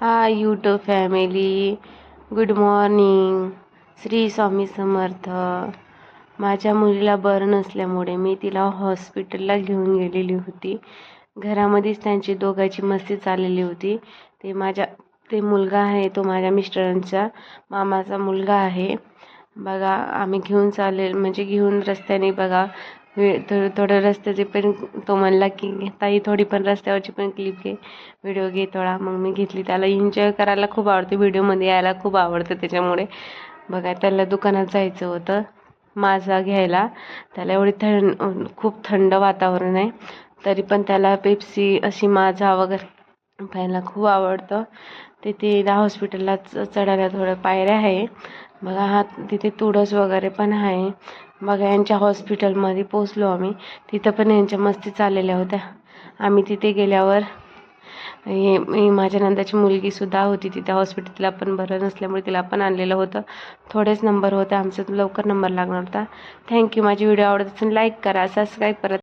Hi YouTube family good morning Shri Swami Samarth. माझ्या मुलीला बरं नसल्यामुळे मी तिला हॉस्पिटलला घेऊन गेलेली होती. घरामध्येच त्यांची दोघांची मस्ती चाललेली होती. ते माझ्या ते मुलगा आहे तो माझ्या मिस्टरांचा मामाचा मुलगा आहे. बघा आम्ही घेऊन चालेल म्हणजे घेऊन रस्त्याने बघा वे थोडं थोडं रस्त्याचे पण तो म्हणला की ताई थोडी पण रस्त्यावरची पण क्लिप घे व्हिडिओ घे थोडा. मग मी घेतली. त्याला एन्जॉय करायला खूप आवडते. व्हिडिओमध्ये यायला खूप आवडतं त्याच्यामुळे. बघा त्याला दुकानात जायचं होतं. माझा घ्यायला. त्याला एवढी थंड खूप थंड वातावरण आहे. तरी पण त्याला पेप्सी अशी माझा वगैरे प्यायला खूप आवडतं. तिथे त्या हॉस्पिटलला चढायला थोडं पायऱ्या आहे. बघा हा तिथे तुळस वगैरे पण आहे. बघा यांच्या हॉस्पिटलमध्ये पोचलो आम्ही. तिथं पण यांच्या मस्ती चाललेल्या होत्या. आम्ही तिथे गेल्यावर हे माझ्या नंदाची मुलगीसुद्धा होती तिथे हॉस्पिटल तिला पण बरं नसल्यामुळे तिला पण आणलेलं होतं. थोडेच नंबर होते. आमचा लवकर नंबर लागणार होता. थँक्यू माझी व्हिडिओ आवडत असेल लाईक करा सबस्क्राईब करा.